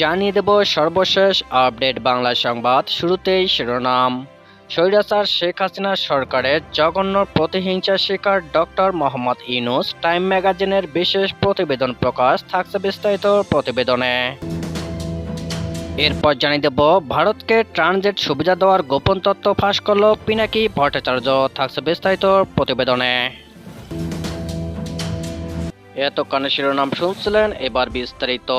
জানিয়ে দেব সর্বশেষ আপডেট বাংলা সংবাদ শুরুতেই শিরোনাম। স্বৈরাচার শেখ হাসিনা সরকারের জঘন্য প্রতিহিংসার শিকার ডক্টর মোহাম্মদ ইউনুস টাইম ম্যাগাজিনের বিশেষ প্রতিবেদন প্রকাশ থাকছে বিস্তারিত প্রতিবেদনে। এরপর জানিয়ে দেব, ভারতকে ট্রানজিট সুবিধা দেওয়ার গোপন তথ্য ফাঁস করল পিনাকি ভট্টাচার্য, থাকছে বিস্তারিত প্রতিবেদনে। এত কানে শিরোনাম শুনছিলেন, এবার বিস্তারিত।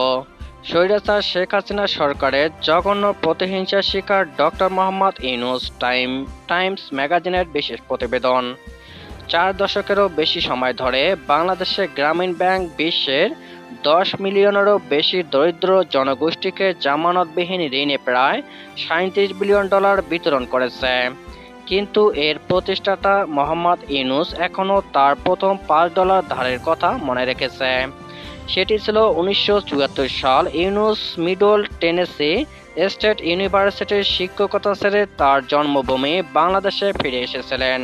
স্বৈরাচার শেখ হাসিনা সরকারের জঘন্য প্রতিহিংসার শিকার doctor Muhammad Yunus time Times ম্যাগাজিনের বিশেষ প্রতিবেদন। চার দশকেরও বেশি সময় ধরে বাংলাদেশে গ্রামীণ ব্যাংক বিশ্বের দশ মিলিয়নেরও বেশি দরিদ্র জনগোষ্ঠীকে জামানতবিহীন ঋণে প্রায় সাঁত্রিশ বিলিয়ন ডলার বিতরণ করেছে। কিন্তু এর প্রতিষ্ঠাতা মোহাম্মদ ইউনুস এখনও তার প্রথম পাঁচ ডলার ধারের কথা মনে রেখেছে। সেটি ছিল উনিশশো চুয়াত্তর সাল। ইউনুস মিডল টেনেসি স্টেট ইউনিভার্সিটির শিক্ষকতা ছেড়ে তার জন্মভূমি বাংলাদেশে ফিরে এসেছিলেন।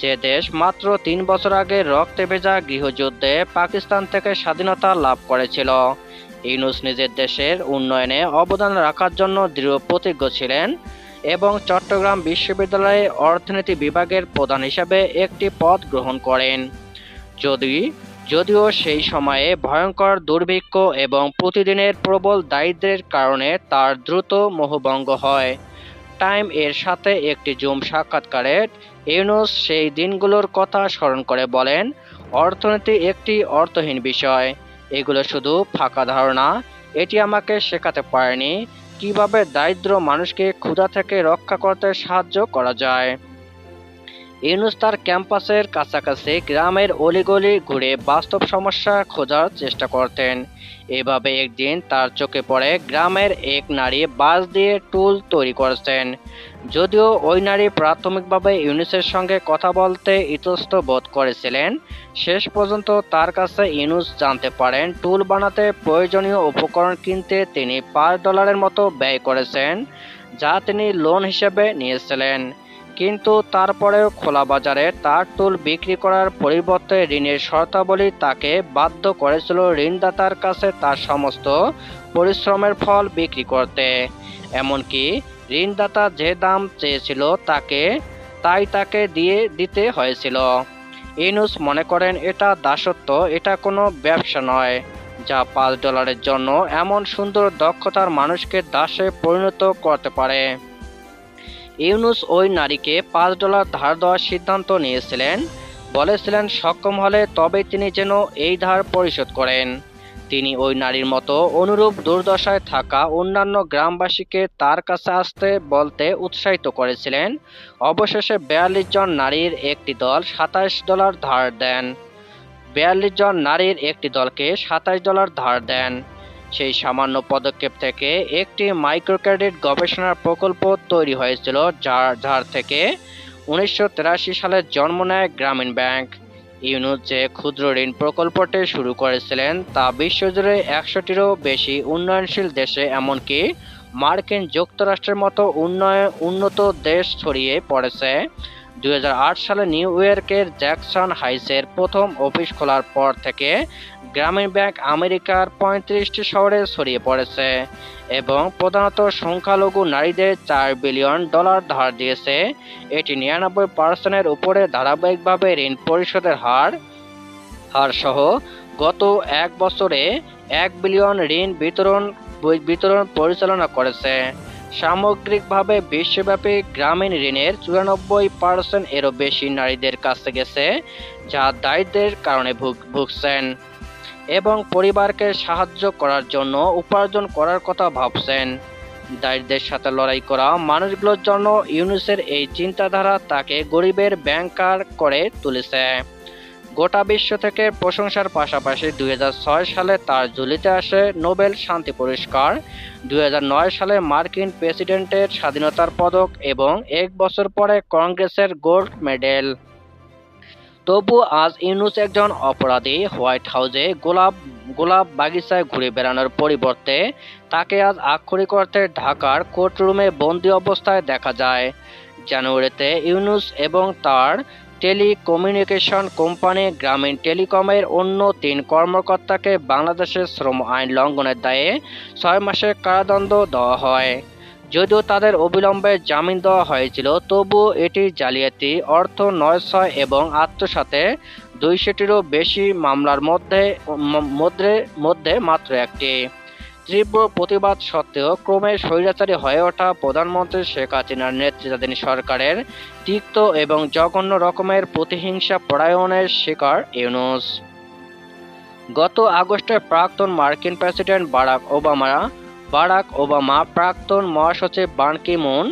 যে দেশ মাত্র তিন বছর আগে রক্তে ভেজা গৃহযুদ্ধে পাকিস্তান থেকে স্বাধীনতা লাভ করেছিল। ইউনুস নিজের দেশের উন্নয়নে অবদান রাখার জন্য দৃঢ় প্রতিজ্ঞ ছিলেন এবং চট্টগ্রাম বিশ্ববিদ্যালয়ে অর্থনীতি বিভাগের প্রধান হিসাবে একটি পদ গ্রহণ করেন। যদি যদিও সেই সময়ে ভয়ঙ্কর দুর্ভিক্ষ এবং প্রতিদিনের প্রবল দারিদ্র্যের কারণে তার দ্রুত মোহভঙ্গ হয়। টাইম এর সাথে একটি জুম সাক্ষাৎকারে ইউনুস সেই দিনগুলোর কথা স্মরণ করে বলেন, অর্থনীতি একটি অর্থহীন বিষয়। এগুলো শুধু ফাঁকা ধারণা। এটি আমাকে শেখাতে পারেনি কীভাবে দারিদ্র মানুষকে ক্ষুধা থেকে রক্ষা করতে সাহায্য করা যায়। ইউনুস তার ক্যাম্পাসের কাছাকাছি গ্রামের অলিগলি ঘুরে বাস্তব সমস্যা খোঁজার চেষ্টা করতেন। এভাবে একদিন তার চোখে পড়ে গ্রামের এক নারী বাঁশ দিয়ে টুল তৈরি করছেন। যদিও ওই নারী প্রাথমিকভাবে ইউনুসের সঙ্গে কথা বলতে ইতস্ত বোধ করেছিলেন, শেষ পর্যন্ত তার কাছে ইউনুস জানতে পারেন টুল বানাতে প্রয়োজনীয় উপকরণ কিনতে তিনি পাঁচ ডলারের মতো ব্যয় করেছেন, যা তিনি লোন হিসেবে নিয়েছিলেন। কিন্তু তারপরেও খোলা বাজারে তার টুল বিক্রি করার পরিবর্তে ঋণের শর্তাবলী তাকে বাধ্য করেছিল ঋণদাতার কাছে তার সমস্ত পরিশ্রমের ফল বিক্রি করতে। এমনকি ঋণদাতা যে দাম চেয়েছিল তাকে, তাই তাকে দিয়ে দিতে হয়েছিল। ইনুস মনে করেন, এটা দাসত্ব, এটা কোনো ব্যবসা নয়, যা পাঁচ ডলারের জন্য এমন সুন্দর দক্ষতার মানুষকে দাসে পরিণত করতে পারে। ইউনুস ওই নারীকে পাঁচ ডলার ধার দেওয়ার সিদ্ধান্ত নিয়েছিলেন। বলেছিলেন সক্ষম হলে তবেই তিনি যেন এই ধার পরিশোধ করেন। তিনি ওই নারীর মতো অনুরূপ দুর্দশায় থাকা অন্যান্য গ্রামবাসীকে তার কাছে আসতে বলতে উৎসাহিত করেছিলেন। অবশেষে বিয়াল্লিশ জন নারীর একটি দল সাতাশ ডলার ধার দেন। বিয়াল্লিশ জন নারীর একটি দলকে সাতাশ ডলার ধার দেন। সেই সামান্য পদক্ষেপ থেকে একটি মাইক্রো ক্রেডিট গবেষণা প্রকল্প তৈরি হয়েছিল, যার যার থেকে উনিশশো সালে জন্ম নেয় গ্রামীণ ব্যাংক। ইউনুস যে ক্ষুদ্র ঋণ প্রকল্পটি শুরু করেছিলেন, তা বিশ্বজুড়ে একশোটিরও বেশি উন্নয়নশীল দেশে, এমনকি মার্কিন যুক্তরাষ্ট্রের মতো উন্নয়ন উন্নত দেশ ছড়িয়ে পড়েছে। দু হাজার আট সালে নিউ ইয়র্কের জ্যাকসন হাইসের প্রথম অফিস খোলার পর থেকে গ্রামীণ ব্যাংক আমেরিকার পঁয়ত্রিশটি শহরে ছড়িয়ে পড়েছে এবং প্রধানত সংখ্যালঘু নারীদের চার বিলিয়ন ডলার ধার দিয়েছে। এটি নিরানব্বই পার্সেন্টের উপরে ধারাবাহিকভাবে ঋণ পরিশোধের হার হার সহ গত এক বছরে এক বিলিয়ন ঋণ বিতরণ বিতরণ পরিচালনা করেছে। সামগ্রিকভাবে বিশ্বব্যাপী গ্রামীণ ঋণের চুরানব্বই পার্সেন্ট এরও বেশি নারীদের কাছে গেছে, যা দারিদ্রের কারণে ভুগছেন এবং পরিবারকে সাহায্য করার জন্য উপার্জন করার কথা ভাবছেন। দারিদ্রের সাথে লড়াই করা মানুষগুলোর জন্য ইউনুসের এই চিন্তাধারা তাকে গরিবের ব্যাংকার করে তুলেছে। গোটা বিশ্ব থেকে প্রশংসার পাশাপাশি দুই হাজার ছয় সালে তার ঝুলিতে আসে নোবেল শান্তি পুরস্কার, দুই হাজার নয় সালে মার্কিন প্রেসিডেন্টের স্বাধীনতার পদক এবং এক বছর পরে কংগ্রেসের গোল্ড মেডেল। তবু আজ ইউনুস একজন অপরাধী, হোয়াইট হাউসে গোলাপ গোলাপ বাগিচায় ঘুরে বেড়ানোর পরিবর্তে তাকে আজ আক্ষরিক অর্থে ঢাকার কোর্টরুমে বন্দি অবস্থায় দেখা যায়। জানুয়ারিতে ইউনুস এবং তার টেলিকমিউনিকেশন কোম্পানি গ্রামীণ টেলিকমের অন্য তিন কর্মকর্তাকে বাংলাদেশের শ্রম আইন লঙ্ঘনের দায়ে ছয় মাসের কারাদণ্ড দেওয়া হয়। যদিও তাদের অবিলম্বে জামিন দেওয়া হয়েছিল, তবুও এটি জালিয়াতি, অর্থ নয় ছয় এবং আত্মসাতে দুইশোটিরও বেশি মামলার মধ্যে মধ্যে মধ্যে মাত্র একটি। তীব্র প্রতিবাদ সত্ত্বেও ক্রমে স্বৈরাচারী হয়ে ওঠা প্রধানমন্ত্রী শেখ হাসিনার নেতৃত্বাধীন সরকারের তিক্ত এবং জঘন্য রকমের প্রতিহিংসা পরায়ণের শিকার ইউনুস। গত আগস্টে প্রাক্তন মার্কিন president Barack Obama Barack Obama প্রাক্তন মহাসচিব বান কি মুন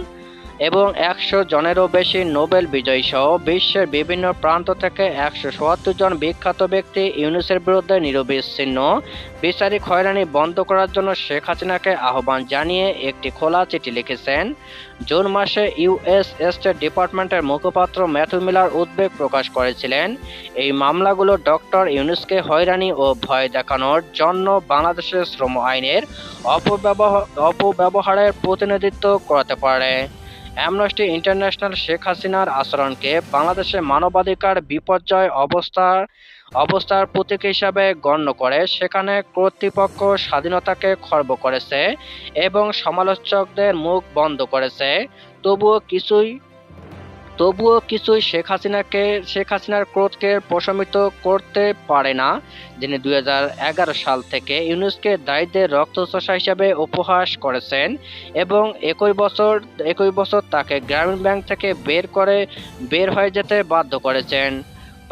এবং একশো জনেরও বেশি নোবেল বিজয়ী সহ বিশ্বের বিভিন্ন প্রান্ত থেকে একশো চুয়াত্তর জন বিখ্যাত ব্যক্তি ইউনুসের বিরুদ্ধে নিরবিচ্ছিন্ন। বিচারিক হয়রানি বন্ধ করার জন্য শেখ হাসিনাকে আহ্বান জানিয়ে একটি খোলা চিঠি লিখেছেন। জুন মাসে ইউএস স্টেট ডিপার্টমেন্টের মুখপাত্র ম্যাথু মিলার উদ্বেগ প্রকাশ করেছিলেন। এই মামলাগুলো ডক্টর ইউনুসকে হয়রানি ও ভয় দেখানোর জন্য বাংলাদেশের শ্রম আইনের অপব্যবহার অপব্যবহারের প্রতিনিধিত্ব করতে পারে। অ্যামনেস্টি ইন্টারন্যাশনাল শেখ হাসিনার আচরণকে বাংলাদেশে মানবাধিকার বিপর্যয় অবস্থার অবস্থার প্রতীক হিসাবে গণ্য করে, সেখানে কর্তৃপক্ষ স্বাধীনতাকে খর্ব করেছে এবং সমালোচকদের মুখ বন্ধ করেছে। তবুও কিছুই তবুও কিছুই শেখ হাসিনাকে, শেখ হাসিনার ক্রোধকে প্রশমিত করতে পারে না, যিনি দুই হাজার এগারো সাল থেকে ইউনুসকে দায়িত্বের রক্তচোষা হিসাবে উপহাস করেছেন এবং একই বছর একই বছর তাকে গ্রামীণ ব্যাংক থেকে বের করে, বের হয়ে যেতে বাধ্য করেছেন।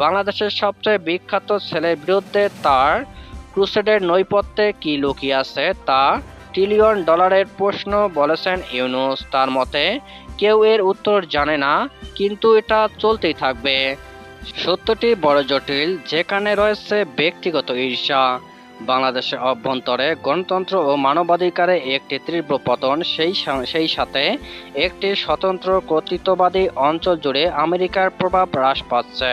বাংলাদেশের সবচেয়ে বিখ্যাত ছেলের বিরুদ্ধে তার ক্রুসেডের নৈপথ্যে কি লুকিয়ে আছে তা ট্রিলিয়ন ডলারের প্রশ্ন বলেছেন ইউনুস। তার মতে কেউ এর উত্তর জানে না, কিন্তু এটা চলতেই থাকবে। সত্যটি বড় জটিল, যেখানে রয়েছে ব্যক্তিগত ঈর্ষা। বাংলাদেশের অভ্যন্তরে গণতন্ত্র ও মানবাধিকারে একটি তীব্র পতন, সেই সেই সাথে একটি স্বতন্ত্র কর্তৃত্ববাদী অঞ্চল জুড়ে আমেরিকার প্রভাব হ্রাস পাচ্ছে।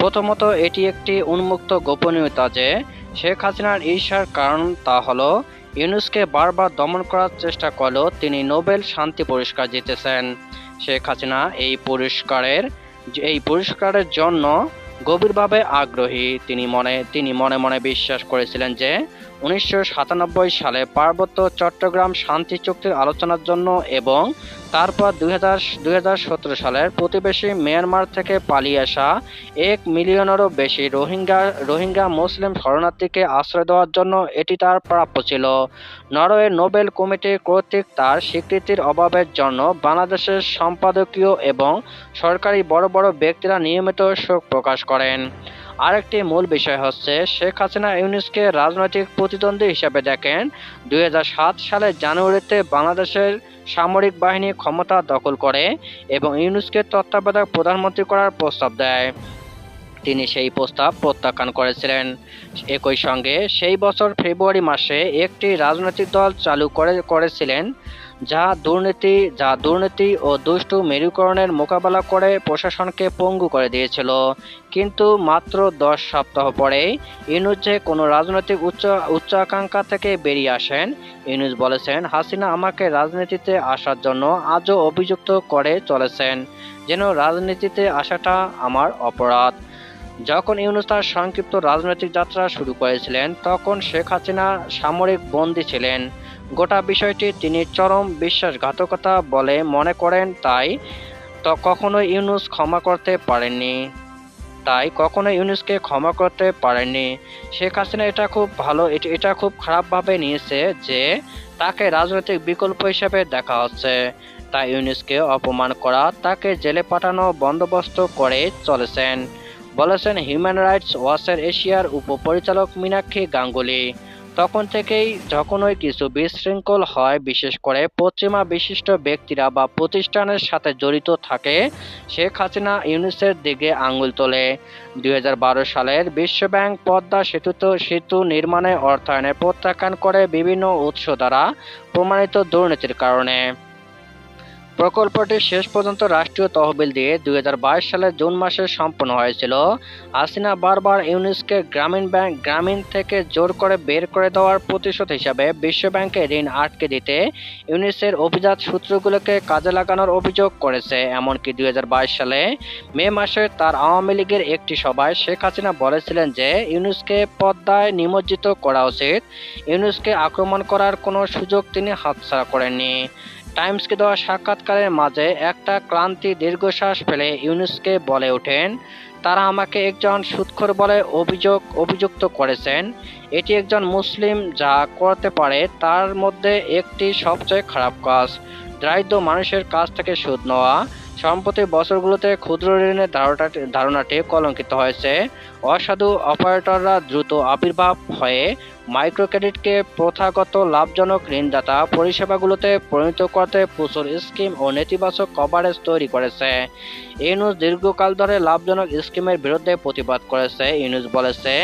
প্রথমত, এটি একটি উন্মুক্ত গোপনীয়তা যে শেখ হাসিনার ঈর্ষার কারণ তা হলো ইউনুসকে বারবার দমন করার চেষ্টা করলেও তিনি নোবেল শান্তি পুরস্কার জিতেছেন। শেখ হাসিনা এই পুরস্কারের এই পুরস্কারের জন্য গভীরভাবে আগ্রহী। তিনি মনে তিনি মনে মনে বিশ্বাস করেছিলেন যে উনিশশো সাতানব্বই সালে পার্বত্য চট্টগ্রাম শান্তি চুক্তির আলোচনার জন্য এবং তারপর দুই সালের প্রতিবেশী মিয়ানমার থেকে পালিয়ে আসা এক মিলিয়নেরও বেশি রোহিঙ্গা রোহিঙ্গা মুসলিম শরণার্থীকে আশ্রয় দেওয়ার জন্য এটি তার প্রাপ্য ছিল। নরওয়ে নোবেল কমিটি কর্তৃক তার স্বীকৃতির অভাবের জন্য বাংলাদেশের সম্পাদকীয় এবং সরকারি বড় বড় ব্যক্তিরা নিয়মিত শোক প্রকাশ করেন। আরেকটি মূল বিষয় হচ্ছে, শেখ হাসিনা ইউনুসকে রাজনৈতিক প্রতিদ্বন্দ্বী হিসেবে দেখেন। দু হাজার সাত সালের জানুয়ারিতে বাংলাদেশের সামরিক বাহিনী ক্ষমতা দখল করে এবং ইউনুসকে তত্ত্বাবধায়ক প্রধানমন্ত্রী করার প্রস্তাব দেয়। তিনি সেই প্রস্তাব প্রত্যাখ্যান করেছিলেন। একই সঙ্গে সেই বছর ফেব্রুয়ারি মাসে একটি রাজনৈতিক দল চালু করে, করেছিলেন যা দুর্নীতি যা দুর্নীতি ও দুষ্টু মেরুকরণের মোকাবেলা করে প্রশাসনকে পঙ্গু করে দিয়েছিল। কিন্তু মাত্র দশ সপ্তাহ পরেই ইউনুস যে কোনো রাজনৈতিক উচ্চ উচ্চাকাঙ্ক্ষা থেকে বেরিয়ে আসেন ইউনুস বলেছেন, হাসিনা আমাকে রাজনীতিতে আসার জন্য আজও অভিযুক্ত করে চলেছেন, যেন রাজনীতিতে আসাটা আমার অপরাধ। যখন ইউনুস তার সংক্ষিপ্ত রাজনৈতিক যাত্রা শুরু করেছিলেন, তখন শেখ হাসিনা সামরিক বন্দী ছিলেন। গোটা বিষয়টি তিনি চরম বিশ্বাসঘাতকতা বলে মনে করেন, তাই তো কখনো ইউনুস ক্ষমা করতে পারেননি। তাই কখনো ইউনুসকে ক্ষমা করতে পারেননি। শেখ হাসিনা এটা খুব ভালো, এট- খুব খারাপভাবে নিয়েছে যে তাকে রাজনৈতিক বিকল্প হিসেবে দেখা হচ্ছে। তাই ইউনুসকে অপমান করা, তাকে জেলে পাঠানো বন্দোবস্ত করে চলেছেন। বলেছেন, হিউম্যান রাইটস ওয়াচের এশিয়ার উপপরিচালক মীনাক্ষী গাঙ্গুলি। তখন থেকেই যখনই কিছু বিশৃঙ্খল হয়, বিশেষ করে পশ্চিমা বিশিষ্ট ব্যক্তিরা বা প্রতিষ্ঠানের সাথে জড়িত থাকে, শেখ হাসিনা ইউনিসের দিকে আঙুল তোলে। দু হাজার বারো সালের বিশ্বব্যাংক পদ্মা সেতুতে সেতু নির্মাণে অর্থায়নে প্রত্যাখ্যান করে বিভিন্ন উৎস দ্বারা প্রমাণিত দুর্নীতির কারণে। প্রকল্পটি শেষ পর্যন্ত রাষ্ট্রীয় তহবিল দিয়ে দুই সালের জুন মাসে সম্পন্ন হয়েছিল। হাসিনা বারবার ইউনিসকে গ্রামীণ ব্যাংক গ্রামীণ থেকে জোর করে বের করে দেওয়ার প্রতিশোধ হিসাবে বিশ্বব্যাংকে ঋণ আটকে দিতে ইউনিসের অভিজাত সূত্রগুলোকে কাজে লাগানোর অভিযোগ করেছে। এমনকি দুই হাজার বাইশ সালে মে মাসে তার আওয়ামী লীগের একটি সভায় শেখ হাসিনা বলেছিলেন যে ইউনুসকে পদ্মায় নিমজ্জিত করা উচিত। ইউনুসকে আক্রমণ করার কোনো সুযোগ তিনি হাতছাড়া করেননি। টাইমসকে দেওয়া সাক্ষাৎকারের মাঝে একটা ক্লান্তি দীর্ঘশ্বাস ফেলে ইউনুসকে বলে ওঠেন, তারা আমাকে একজন সুৎখর বলে অভিযোগ, অভিযুক্ত করেছেন। এটি একজন মুসলিম যা করতে পারে, তার মধ্যে একটি সবচেয়ে খারাপ কাজ। দারিদ্র মানুষের কাছ থেকে সুদ নেওয়া সম্প্রতি বছরগুলোতে ক্ষুদ্র ঋণের ধারণাটি ধারণাটি কলঙ্কিত হয়েছে। অসাধু অপারেটররা দ্রুত আবির্ভাব হয়ে মাইক্রো ক্রেডিটকে প্রথাগত লাভজনক ঋণদাতা পরিষেবাগুলোতে পরিণত করতে প্রচুর স্কিম ও নেতিবাচক কভারেজ তৈরি করেছে। ইউনুস দীর্ঘকাল ধরে লাভজনক স্কিমের বিরুদ্ধে প্রতিবাদ করেছে ইউনুস বলেছে।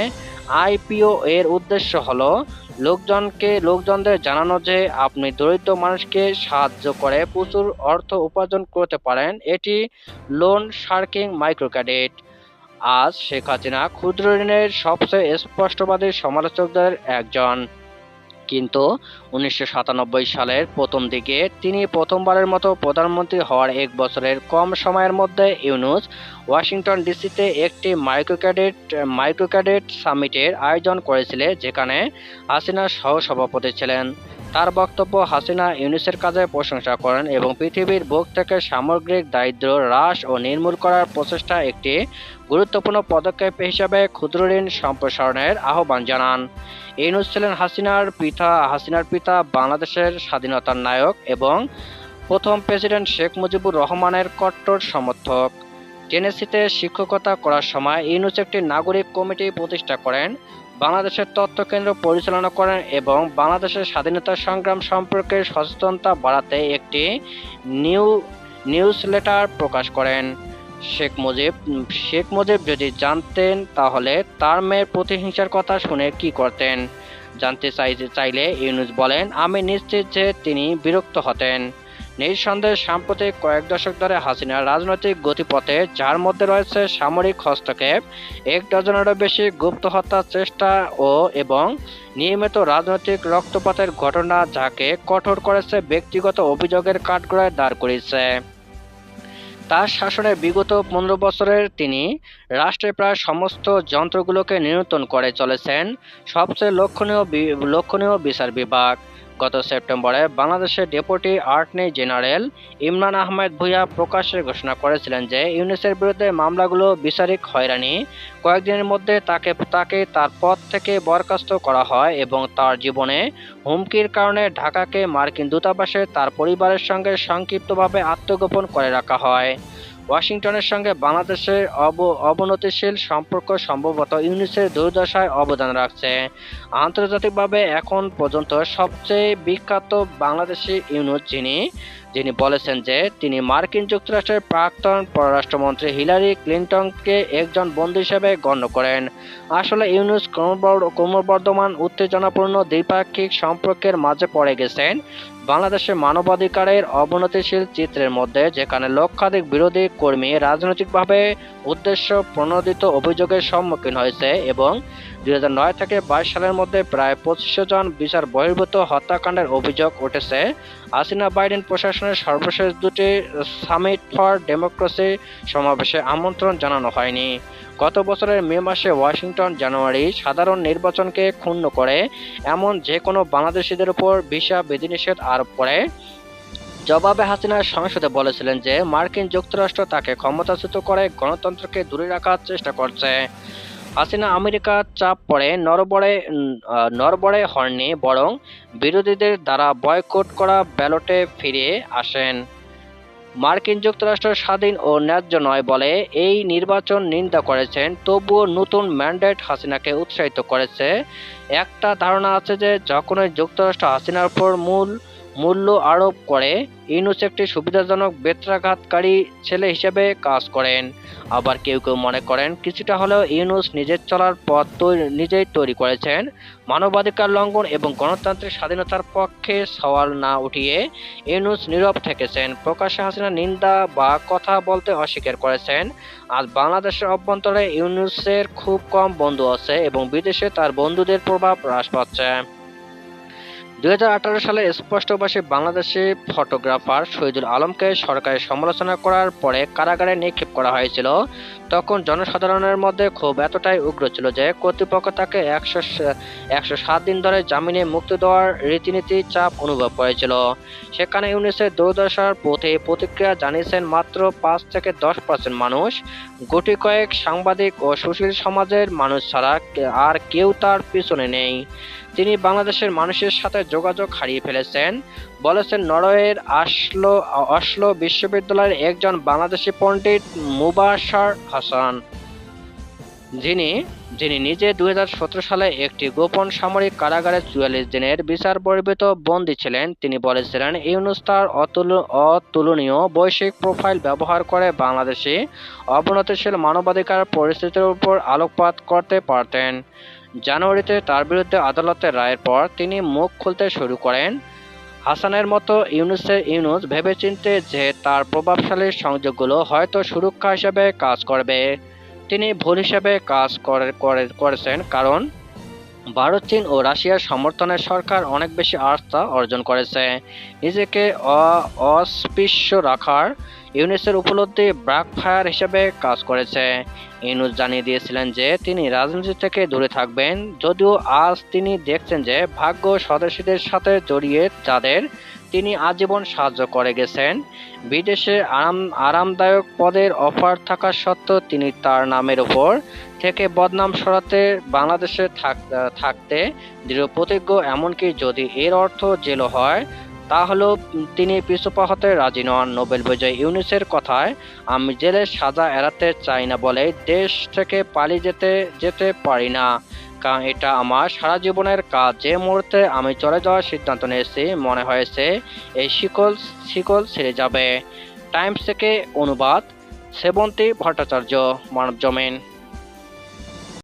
আইপিও এর উদ্দেশ্য হলো লোকজনকে, লোকজনদের জানানো যে আপনি দরিদ্র মানুষকে সাহায্য করে প্রচুর অর্থ উপার্জন করতে পারেন, এটি লোন শার্কিং মাইক্রো ক্রেডিট আজ শেখ হাসিনা ক্ষুদ্র ঋণের সবচেয়ে স্পষ্টবাদী সমালোচকদের একজন। কিন্তু উনিশশো সাতানব্বই সালের প্রথম দিকে তিনি প্রথমবারের মতো প্রধানমন্ত্রী হওয়ার এক বছরের কম সময়ের মধ্যে ইউনুস ওয়াশিংটন ডিসিতে একটি মাইক্রোক্যাডেট মাইক্রোক্যাডেট সামিটের আয়োজন করেছিলেন, যেখানে হাসিনা সহ-সভাপতি ছিলেন। তার বক্তব্য হাসিনা ইউনুসের কাজে প্রশংসা করেন এবং পৃথিবীর বুক থেকে সামগ্রিক দারিদ্র হ্রাস ও নির্মূল করার প্রচেষ্টা একটি গুরুত্বপূর্ণ পদক্ষেপ হিসাবে ক্ষুদ্র ঋণ সম্প্রসারণের আহ্বান জানান। ইউনুস ছিলেন হাসিনার পিতা হাসিনার পিতা বাংলাদেশের স্বাধীনতার নায়ক এবং প্রথম প্রেসিডেন্ট শেখ মুজিবুর রহমানের কট্টর সমর্থক। টেনেসিতে শিক্ষকতা করার সময় ইউনুস একটি নাগরিক কমিটি প্রতিষ্ঠা করেন। বাংলাদেশের তথ্য কেন্দ্র পরিচালনা করেন এবং বাংলাদেশের স্বাধীনতা সংগ্রাম সম্পর্কে সচেতনতা বাড়াতে একটি নিউ, নিউজ লেটার প্রকাশ করেন। শেখ মুজিব শেখ মুজিব যদি জানতেন তাহলে তার মেয়ের প্রতিহিংসার কথা শুনে কি করতেন? জানতে চাই চাইলে ইউনুস বলেন, আমি নিশ্চিত যে তিনি বিরক্ত হতেন। নিঃসন্দেহে সাম্প্রতিক কয়েক দশক ধরে হাসিনার রাজনৈতিক গতিপথে, যার মধ্যে রয়েছে সামরিক হস্তক্ষেপ, এক ডজনেরও বেশি গুপ্ত হত্যার চেষ্টা ও এবং নিয়মিত রাজনৈতিক রক্তপাতের ঘটনা যাকে কঠোর করেছে ব্যক্তিগত অভিযোগের কাঠগড়ায় দাঁড় করেছে তার শাসনে বিগত পনেরো বছরের তিনি রাষ্ট্রের প্রায় সমস্ত যন্ত্রগুলোকে নিয়ন্ত্রণ করে চলেছেন। সবচেয়ে লক্ষণীয় লক্ষণীয় বিচার বিভাগ। গত সেপ্টেম্বরে বাংলাদেশের deputy attorney general Imran Ahmed Bhuiyan প্রকাশ্যে ঘোষণা করেছিলেন যে ইউনিসের বিরুদ্ধে মামলাগুলো বিচারিক হয়রানি। কয়েকদিনের মধ্যে তাকে তাকে তার পদ থেকে বরখাস্ত করা হয় এবং তার জীবনে হুমকির কারণে ঢাকাকে মার্কিন দূতাবাসে তার পরিবারের সঙ্গে সংক্ষিপ্তভাবে আত্মগোপন করে রাখা হয়। ওয়াশিংটনের সঙ্গে বাংলাদেশের অব অবনতিশীল সম্পর্ক সম্ভবত ইউনিসের দুর্দশায় অবদান রাখছে। আন্তর্জাতিকভাবে এখন পর্যন্ত সবচেয়ে বিখ্যাত বাংলাদেশি ইউনুস যিনি যিনি বলেছেন যে তিনি মার্কিন যুক্তরাষ্ট্রের প্রাক্তন পররাষ্ট্রমন্ত্রী হিলারি ক্লিন্টনকে একজন বন্ধু হিসেবে গণ্য করেন। আসলে ইউনুস ক্রমবর- ক্রমবর্ধমান উত্তেজনাপূর্ণ দ্বিপাক্ষিক সম্পর্কের মাঝে পড়ে গেছেন। বাংলাদেশের মানবাধিকারের অবনতিশীল চিত্রের মধ্যে যেখানে লক্ষাধিক বিরোধী কর্মী রাজনৈতিকভাবে উদ্দেশ্য প্রণোদিত অভিযোগের সম্মুখীন হয়েছে এবং দুই থেকে বাইশ সালের মধ্যে প্রায় পঁচিশশো জন বিচার বহির্ভূত হত্যাকাণ্ডের অভিযোগ উঠেছে। হাসিনা বাইডেন প্রশাসনের সর্বশেষ দুটি সামিট ফর ডেমোক্রেসি সমাবেশে আমন্ত্রণ জানানো হয়নি। গত বছরের মে মাসে ওয়াশিংটন, জানুয়ারি সাধারণ নির্বাচনকে ক্ষুণ্ণ করে এমন যে কোনো বাংলাদেশিদের উপর ভিসা, বিধিনিষেধ আরোপ করে। জবাবে হাসিনা সংসদে বলেছিলেন যে, মার্কিন যুক্তরাষ্ট্র তাকে ক্ষমতাচ্যুত করে গণতন্ত্রকে দূরে রাখার চেষ্টা করছে। হাসিনা আমেরিকার চাপ পড়ে, নরবরে নরবরে হননি বরং বিরোধীদের দ্বারা বয়কট করা ব্যালটে ফিরে আসেন। মার্কিন যুক্তরাষ্ট্র স্বাধীন ও ন্যায্য নয় বলে এই নির্বাচন নিন্দা করেছেন, তবুও নতুন ম্যান্ডেট হাসিনাকে উৎসাহিত করেছে। একটা ধারণা আছে যে, যখনই যুক্তরাষ্ট্র হাসিনার উপর মূল মূল্য আরোপ করে ইউনুস একটি সুবিধাজনক বেত্রাঘাতকারী ছেলে হিসেবে কাজ করেন। আবার কেউ কেউ মনে করেন, কিছুটা হলেও ইউনুস নিজের চলার পথ নিজেই তৈরি করেছেন। মানবাধিকার লঙ্ঘন এবং গণতান্ত্রিক স্বাধীনতার পক্ষে সওয়াল না উঠিয়ে ইউনুস নীরব থেকেছেন। প্রকাশ্যে হাসিনা নিন্দা বা কথা বলতে অস্বীকার করেছেন। আজ বাংলাদেশের অভ্যন্তরে ইউনুসের খুব কম বন্ধু আছে এবং বিদেশে তার বন্ধুদের প্রভাব হ্রাস পাচ্ছে। দুই হাজার আঠেরো সালে স্পষ্ট স্পষ্টভাষী বাংলাদেশি ফটোগ্রাফার শহীদুল আলমকে সরকারের সমালোচনা করার পরে কারাগারে নিক্ষেপ করা হয়েছিল। তখন জনসাধারণের মধ্যে ক্ষোভ এতটাই উগ্র ছিল যে কর্তৃপক্ষ তাকে একশো একশো সাত দিন ধরে জামিনে মুক্তি দেওয়ার রীতিনীতি চাপ অনুভব করেছিল। সেখানে ইউনিসের দুর্দশার পথে প্রতিক্রিয়া জানিয়েছেন মাত্র পাঁচ থেকে দশ পার্সেন্ট মানুষ। গুটি কয়েক সাংবাদিক ও সুশীল সমাজের মানুষ ছাড়া আর কেউ তার পিছনে নেই। তিনি বাংলাদেশের মানুষের সাথে যোগাযোগ হারিয়ে ফেলেছেন। বলেছেন, নরওয়ের আসলো, অসলো বিশ্ববিদ্যালয়ের একজন বাংলাদেশি পণ্ডিত মুবাশার হাসান। যিনি যিনি নিজে দুই হাজার সতেরো সালে একটি গোপন সামরিক কারাগারে চুয়াল্লিশ দিনের বিচার পরিবেত বন্দী ছিলেন। তিনি বলেছিলেন, ইউনুস তার অতুল- অতুলনীয় বৈশ্বিক প্রোফাইল ব্যবহার করে বাংলাদেশে অবনতিশীল মানবাধিকার পরিস্থিতির উপর আলোকপাত করতে পারতেন। জানুয়ারিতে তার বিরুদ্ধে আদালতের রায়ের পর তিনি মুখ খুলতে শুরু করেন। হাসানের মতো ইউনুসের ইউনুস ভেবেচিন্তে যে তার প্রভাবশালী সংযোগগুলো হয়তো সুরক্ষা হিসেবে কাজ করবে, তিনি ভুল হিসেবে কাজ করে- করে- করেছেন কারণ ভারত, চীন ও রাশিয়ার সমর্থনে সরকার অনেক বেশি আস্থা অর্জন করেছে। নিজেকে অস্পৃশ্য রাখার ইউনিসের উপলব্ধি ব্রাকফায়ার হিসেবে কাজ করেছে। ইউনুস জানিয়ে দিয়েছিলেন যে, তিনি রাজনীতি থেকে দূরে থাকবেন। যদিও আজ তিনি দেখছেন যে, ভাগ্য স্বদেশীদের সাথে জড়িয়ে যাদের তিনি আজীবন সাহায্য করে গেছেন। বিদেশে আরাম, আরামদায়ক পদের অফার থাকা সত্ত্বেও তিনি তার নামের ওপর থেকে বদনাম সরাতে বাংলাদেশে থাক- থাকতে দৃঢ় প্রতিজ্ঞ এমনকি যদি এর অর্থ জেলও হয় তাহলেও তিনি পিছুপা হতে রাজি নন নোবেল বিজয়ী ইউনিসের কথায়, আমি জেলের সাজা এড়াতে চাই না বলে দেশ থেকে পালিয়ে যেতে যেতে পারি না। কারণ এটা আমার সারা জীবনের কাজ। যে মুহূর্তে আমি চলে যাওয়ার সিদ্ধান্ত নিয়েছি, মনে হয়েছে এই শিকল শিকল ছেড়ে যাবে। টাইমস থেকে অনুবাদ সেবন্তী ভট্টাচার্য মানব জমিন